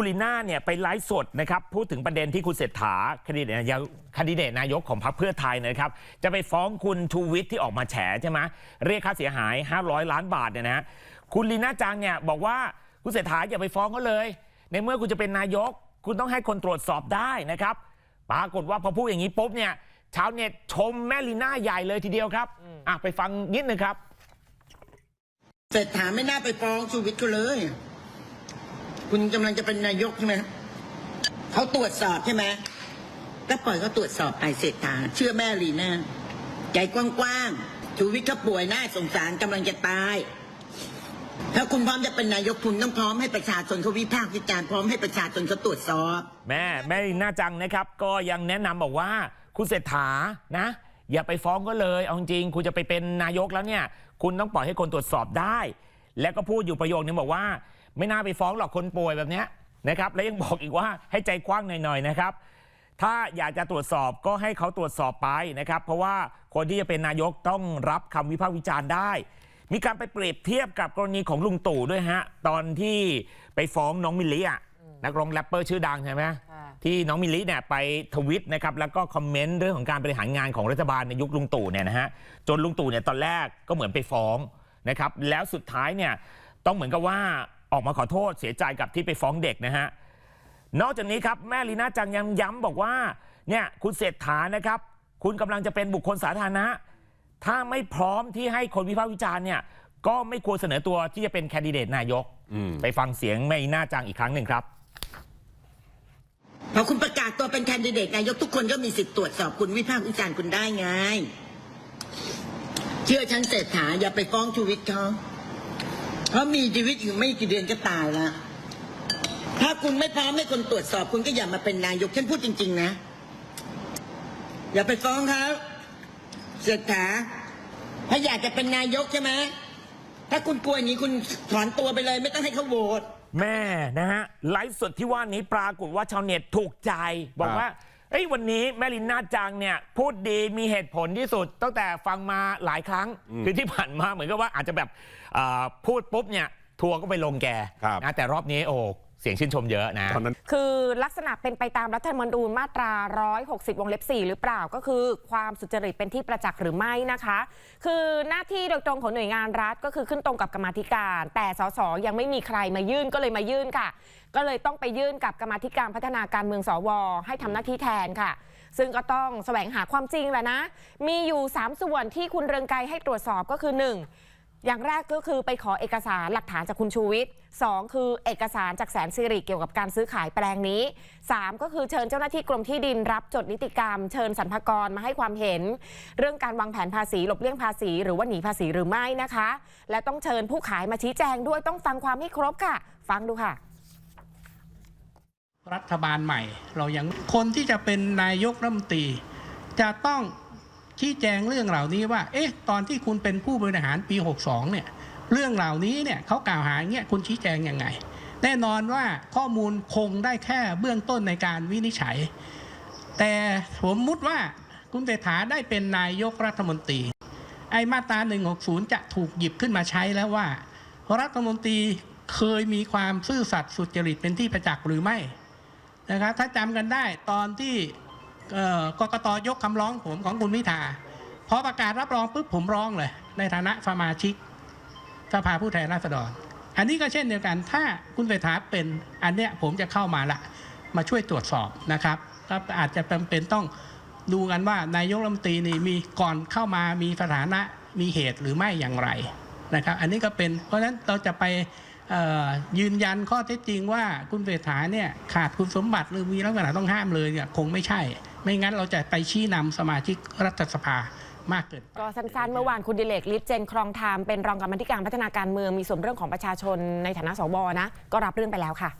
คุณลีน่าเนี่ยไปไลฟ์สดนะครับพูดถึงประเด็นที่คุณเศรษฐาคดีเดตนายกคดีเดตนายกของพรรคเพื่อไทยนะครับจะไปฟ้องคุณชูวิทย์ที่ออกมาแฉใช่ไหมเรียกค่าเสียหาย 500 ล้านบาทเนี่ยนะฮะคุณลีน่าจังเนี่ยบอกว่าคุณเศรษฐาอย่าไปฟ้องเขาเลย ในเมื่อคุณจะเป็นนายก คุณต้องให้คนตรวจสอบได้นะครับปรากฏว่าพอพูดอย่างนี้ปุ๊บเนี่ยชาวเน็ตชมแม่ลีน่าใหญ่เลยทีเดียวครับอะไปฟังนิดนึงครับเศรษฐาไม่น่าไปฟ้องชูวิทย์เขาเลย คุณกำลังจะเป็นนายกใช่ไหมเขาตรวจสอบใช่ไหมก็ปล่อยเขาตรวจสอบไปเศรษฐาเชื่อแม่ลีน่าใจกว้างๆชูวิทย์เขาป่วยหน่าสงสารกำลังจะตายถ้าคุณพร้อมจะเป็นนายกคุณต้องพร้อมให้ประชาชนเขาวิพากษ์วิจารณ์พร้อมให้ประชาชนเขาตรวจสอบ แม่แม่ลีน่าจังนะครับ ก็ยังแนะนำบอกว่าคุณเศรษฐานะ อย่าไปฟ้องก็เลยเอาจริงคุณจะไปเป็นนายกแล้วเนี่ย คุณต้องปล่อยให้คนตรวจสอบได้ แล้วก็พูดอยู่ประโยคนึงบอกว่า ไม่น่าไปฟ้องหรอกคนป่วยแบบเนี้ยนะครับแล้วยังบอกอีกว่าให้ใจกว้างหน่อยๆนะครับ ถ้าอยากจะตรวจสอบก็ให้เขาตรวจสอบไปนะครับ เพราะว่าคนที่จะเป็นนายกต้องรับคำวิพากษ์วิจารณ์ได้ มีการไปเปรียบเทียบกับกรณีของลุงตู่ด้วยฮะตอนที่ไปฟ้องน้องมิลลิอะนักร้องแรปเปอร์ชื่อดังใช่ไหม ค่ะ ที่น้องมิลลิเนี่ยไปทวิตนะครับแล้วก็คอมเมนต์เรื่องของการบริหารงานของรัฐบาลในยุคลุงตู่เนี่ยนะฮะจนลุงตู่เนี่ยตอนแรกก็เหมือนไปฟ้องนะครับแล้วสุดท้ายเนี่ยต้องเหมือนกับว่า ออกมาขอโทษเสียใจกับที่ไปฟ้องเด็กนะฮะนอกจากนี้ครับแม่ลีน่าจังยังย้ำบอกว่าเนี่ยคุณเศรษฐานะครับ คุณกำลังจะเป็นบุคคลสาธารณะ ถ้าไม่พร้อมที่ให้คนวิพากษ์วิจารณ์เนี่ยก็ไม่ควรเสนอตัวที่จะเป็นแคนดิเดตนายกอืมไปฟังเสียงแม่ลีน่าจังอีกครั้งหนึ่งครับพอคุณประกาศตัวเป็นแคนดิเดตนายกทุกคนก็มีสิทธิ์ตรวจสอบคุณวิพากษ์วิจารณ์คุณได้ไง เชื่อฉันเศรษฐาอย่าไปฟ้องชูวิทย์เขา เขามีชีวิตอยู่ไม่กี่เดือนก็ตายล้วถ้าคุณไม่พร้อมให้คนตรวจสอบคุณก็อย่ามาเป็นนายกฉันพูดจริง ๆ นะ อย่าไปฟ้องเขาเศรษฐาถ้าอยากจะเป็นนายกใช่ไหมถ้าคุณกลัวอย่างนี้คุณถอนตัวไปเลย ไม่ต้องให้เขาโหวตแม่นะฮะไลฟ์สดที่ว่านี้ปรากฏว่าชาวเน็ตถูกใจบอกว่า เอ้ยวันนี้แม่ลินน่าจังเนี่ยพูดดีมีเหตุผลที่สุด ตั้งแต่ฟังมาหลายครั้ง คือที่ผ่านมาเหมือนกับว่าอาจจะแบบอ่าพูดปุ๊บเนี่ยทัวร์ก็ไปลงแกครับนะแต่รอบนี้โอ้ เสียงชื่นชมเยอะนะ ตอนนั้น คือลักษณะเป็นไปตามรัฐธรรมนูญมาตรา 160 วงเล็บ 4 หรือเปล่าก็คือ ความสุจริตเป็นที่ประจักษ์หรือไม่นะคะ คือหน้าที่โดยตรงของหน่วยงานรัฐก็คือขึ้นตรงกับกรรมาธิการ แต่สสยังไม่มีใครมายื่นก็เลยมายื่นค่ะ ก็เลยต้องไปยื่นกับกรรมาธิการพัฒนาการเมืองสว ให้ทำหน้าที่แทนค่ะ ซึ่งก็ต้องแสวงหาความจริงแหละนะ มีอยู่ 3 ส่วนที่คุณเรืองไกรให้ตรวจสอบก็คือ 1 อย่างแรกก็คือไปขอเอกสารหลักฐานจากคุณชูวิทย์สองคือเอกสารจากแสนสิริเกี่ยวกับการซื้อขายแปลงนี้สามก็คือเชิญเจ้าหน้าที่กรมที่ดินรับจดนิติกรรม เชิญสรรพากรมาให้ความเห็น เรื่องการวางแผนภาษีหลบเลี่ยงภาษี หรือว่าหนีภาษีหรือไม่นะคะ และต้องเชิญผู้ขายมาชี้แจงด้วยต้องฟังความให้ครบค่ะ ฟังดูค่ะ รัฐบาลใหม่ เรายังคนที่จะเป็นนายกรัฐมนตรีจะต้อง ชี้แจงเรื่องเหล่านี้ว่า เอ๊ะ ตอนที่คุณเป็นผู้บริหารปี 62 เนี่ย เรื่องเหล่านี้เนี่ยเขากล่าวหาอย่างเงี้ยคุณชี้แจงยังไง แน่นอนว่าข้อมูลคงได้แค่เบื้องต้นในการวินิจฉัย แต่สมมุติว่าคุณเศรษฐาได้เป็นนายกรัฐมนตรี ไอ้มาตรา 160 จะถูกหยิบขึ้นมาใช้แล้วว่า รัฐมนตรีเคยมีความซื่อสัตย์สุจริตเป็นที่ประจักษ์หรือไม่นะครับถ้าจำกันได้ตอนที่ กกตยกคำร้องผมของคุณพิธาพอประกาศรับรองปุ๊บผมร้องเลย ในฐานะสมาชิกสภาผู้แทนราษฎร อันนี้ก็เช่นเดียวกัน ถ้าคุณเศรษฐาเป็นอันเนี้ยผมจะเข้ามาละมาช่วยตรวจสอบนะครับครับอาจจะจำเป็นต้องดูกันว่านายกรัฐมนตรีนี่มีก่อนเข้ามามีสถานะมีเหตุหรือไม่อย่างไรนะครับ อันนี้ก็เป็นเพราะฉะนั้นเราจะไปยืนยันข้อเท็จจริงว่าคุณเศรษฐาเนี่ยขาดคุณสมบัติหรือมีลักษณะต้องห้ามเลยเนี่ยคงไม่ใช่ ไม่งั้นเราจะไปชี้นำสมาชิกรัฐสภามากเกินก็สั้นๆ เมื่อวานคุณดิเลกลิฟเจนครองธรรมเป็นรองกรรมธิการพัฒนาการเมืองมีส่วนเรื่องของประชาชนในฐานะสวนะ ก็รับเรื่องไปแล้วค่ะ